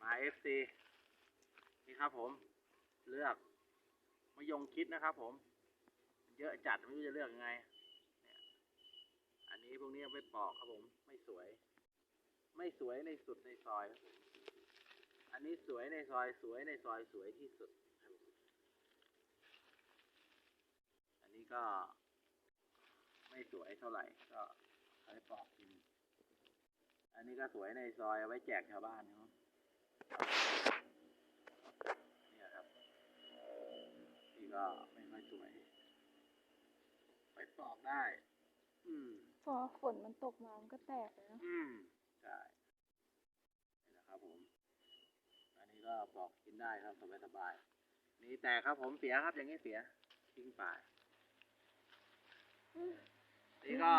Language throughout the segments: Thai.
มาเอฟซีนี่ครับผม เลือกมะยงคิดนะครับ ผม เยอะจัดไม่รู้จะเลือกยังไงเนี่ยอันนี้พวกนี้เอาไปอกครับผม ไม่สวย ไม่สวยในสุดในซอยครับผมอันนี้สวยในซอยสวยในซอยสวยที่สุดครับผมอันนี้ก็ไม่สวยเท่าไหร่ ก็เอาไปอกกิน อันนี้ก็สวยในซอยเอาไว้แจกชาวบ้านนะครับ เนี่ยครับนี่ก็ไม่ค่อยสวย ไปปอกได้ อืม พอฝนมันตกมามันก็แตกเลยเนอะอืมใช่นี่นะครับผม อันนี้ก็ปอกกินได้ครับสบายสบายๆนี่แต่ครับผมเสียครับอย่างนี้เสียทิ้งไปนี่ก็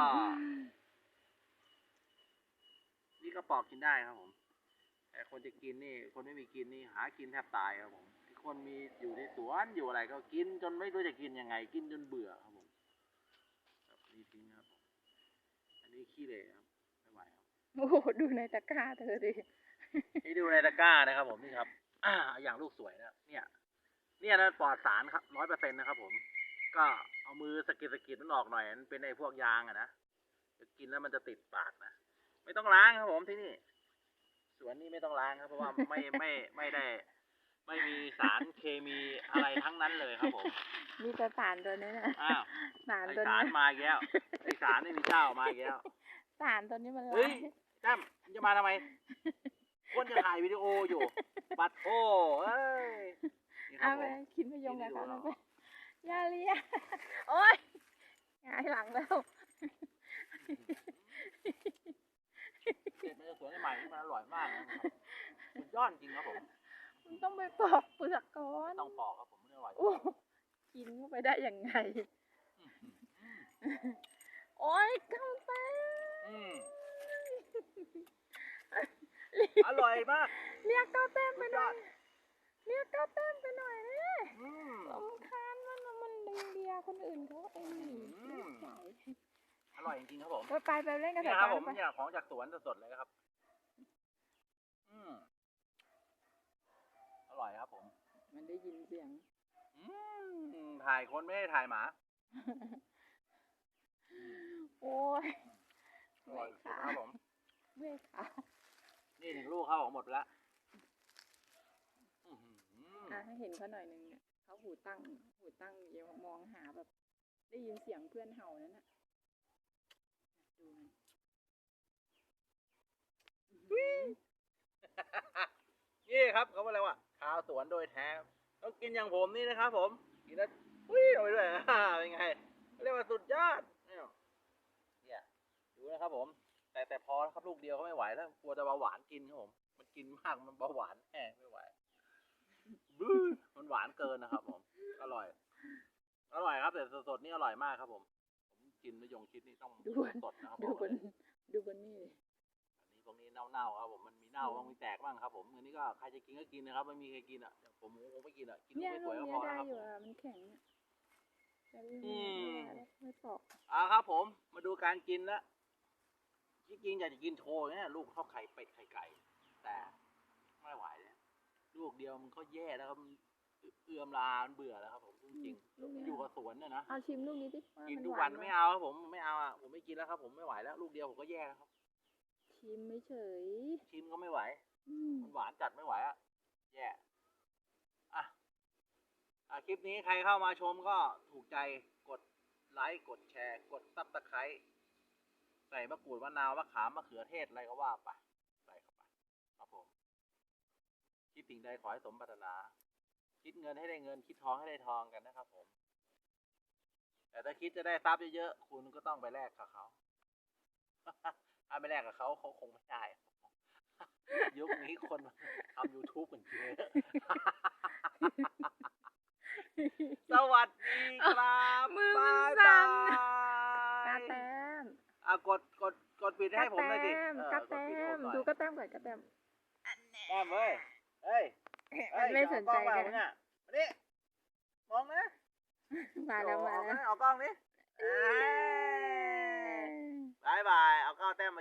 นี่ก็ปอกกินได้ครับผม แต่คนจะกินนี่ คนไม่มีกินนี่หากินแทบตายครับผมไอ้คนมีอยู่ในสวนอยู่อะไรก็กินจนไม่รู้จะกินยังไง กินจนเบื่อครับผมครับนี่ทิ้งครับผมอันนี้ขี้เหร่ครับไม่ไหวครับโอ้โหดูในตะกร้าเธอดินี่ดูในตะกร้านะครับ ผมนี่ครับอ่าอย่างลูกสวยนะเนี่ย เนี่ยนะปลอดสารครับร้อยเปอร์เซ็นต์นะครับ ผม ก็เอามือสะกิดสะกิดมันออกหน่อยมันเป็นไอ้พวกยางอะนะเดี๋ยวกินแล้วมันจะติดปากนะไม่ต้องล้างครับผมที่นี่ สวนนี้ไม่ต้องล้างครับ เพราะว่าไม่ไม่ไม่ได้ ไม่มีสารเคมีอะไรทั้งนั้นเลยครับผมมีแต่สารตัวนี้นะอ้าวสารไอตัวสารนี้มาอีกแล้วไอสารไม่มีเจ้ามาอีกแล้ว สารตัวนี้มันเฮ้ร้ายยแจ้มมึงจะมาทำไม คนจะถ่ายวิดีโออยู่ปัดโอ้เอ้ยนี่ครัเอาบผไปมคิดมายงนี่กับดูเขาเราไปอย่าเลีย โอ๊ยหงายหลังแล้ว เด็ดมาจากสวน ใหม่ๆนี่มันอร่อยมากนะครับสุดยอดจริงครับผมมันต้องไปปอกเปลือกก่อนต้องปอกครับผมมันอร่อยโอ้กินเข้าไปได้ยังไง โอ๊ยกาแฟอืมอร่อยมาก เรียกเก้าแต้มไปสุดหยน่ออยดเรียกเก้าแต้มไปหน่อยนี่อืมสำคัญมันน่ะมันเลียคนอื่นเขาเองอืมใส่อร่อยจริงๆครับผม ไปไปไปเล่นกันนี่เถครับอะผมไปเนี่ยของจากสวนสดๆเลยครับ อืมอร่อยครับผม มัน ได้ยินเสียง อืมถ่ายคนไม่ได้ถ่ายหมาโอ้ยอร่อยสุดครับผม เมื่อยขานี่ถึงลูกเขาของหมดแล้วอื้อหืออะให้เห็นเขาหน่อยหนึงเนี่ยเขาหูตั้ง หูตั้งเดี๋ยวมองหาแบบ ได้ยินเสียงเพื่อนเห่านั่นน่ะดูมันอื้อหือนี่ครับเขาบอกอะไรว่าชาวสวนโดยแท้ ต้องกินอย่างผมนี่นะครับผมกินแล้วอุ้ยเอาไปด้วยเป็นไงเรียกว่าสุดยอดเนี่ยเนี่ยดูนะครับผม แต่แต่พอแล้วครับลูกเดียวก็ไม่ไหวแล้วกลัวจะเบาหวานกินครับผม มันกินมากมันเบาหวานแน่ไม่ไหวบื้อมันหวานเกินนะครับ ผม อร่อย อร่อยครับ แต่สดๆนี่อร่อยมากครับผม ผมกินมะยงชิดนี่ต้องดูบนสดนะครับดูบอกบเลนยดูบนนี่ดิอันนี้พวกนี้ เน่าๆครับผมมันมีเน่าบ้างมีแตกบ้างครับ ผมอันนี้ก็ใครจะกินก็กินนะครับไม่มีใครกินอะอย่างผมผมคงไม่กินอะกินลูเนี่ยกไม่สลูวยกก็พเนี้อยได้นะครับผมอยู่อะมันแข็งอะแต่ลูกอืนี้มไม่ได้ไม่ปอกอ่าครับผม มาดูการกินแล้วที่จริงอยากจะกินโชว์เนี่ยลูกเท่าไข่เป็ดไข่ไก่ แต่ไม่ไหวเลยลูกเดียวมันก็แย่แล้วครับมันเอื้อมลามันเบื่อแล้วครับผมจริงลูกๆนี้อยู่กับสวนเนี่ยนะเอาชิมลูกนี้ดิว่ากินมัทุกหาวันหไม่เอาครับผมไม่เอาอะผมไม่กินแล้วครับ ผมไม่ไหวแล้วลูกเดียวผมก็แย่แล้วครับ ชิมไม่เฉย ชิมก็ไม่ไหว อืมมันหวานจัดไม่ไหวอะแย่อะอะ คลิปนี้ใครเข้ามาชมก็ถูกใจกดไลค์กดแชร์ กดซับสไครต์ใส่มะกรูดมะนาวมะขามมะเขือเทศอะไรก็ว่าไปใส่เข้าไปครับผมคิดสิ่งใดขอให้สมปรารถนา คิดเงินให้ได้เงิน คิดทองให้ได้ทองกันนะครับผม แต่ถ้าคิดจะได้ทรัพย์เยอะๆคุณก็ต้องไปแลกกับเขา ถ้าไม่แลกกับเขาเขาคงไม่ได้ยุคนี้คนทำ YouTube กันเยอะสวัสดีครับมือบ๊ายสั่บานกายแต้มอะกดกดกดปิดให้ผมหน่อยดิกาเออกดแต้ปิดให้ผมมหน่อยดูกาแต้มก่อนกาแต้มแต้มเว้ยเฮ้ยมันไม่สนใจเอ้ยกันจะเอากล้องมาเนี่ยมาดิมองนะมาแล้วมาเอาแล้วเอากล้องนี้เอ้ยบายบาย เ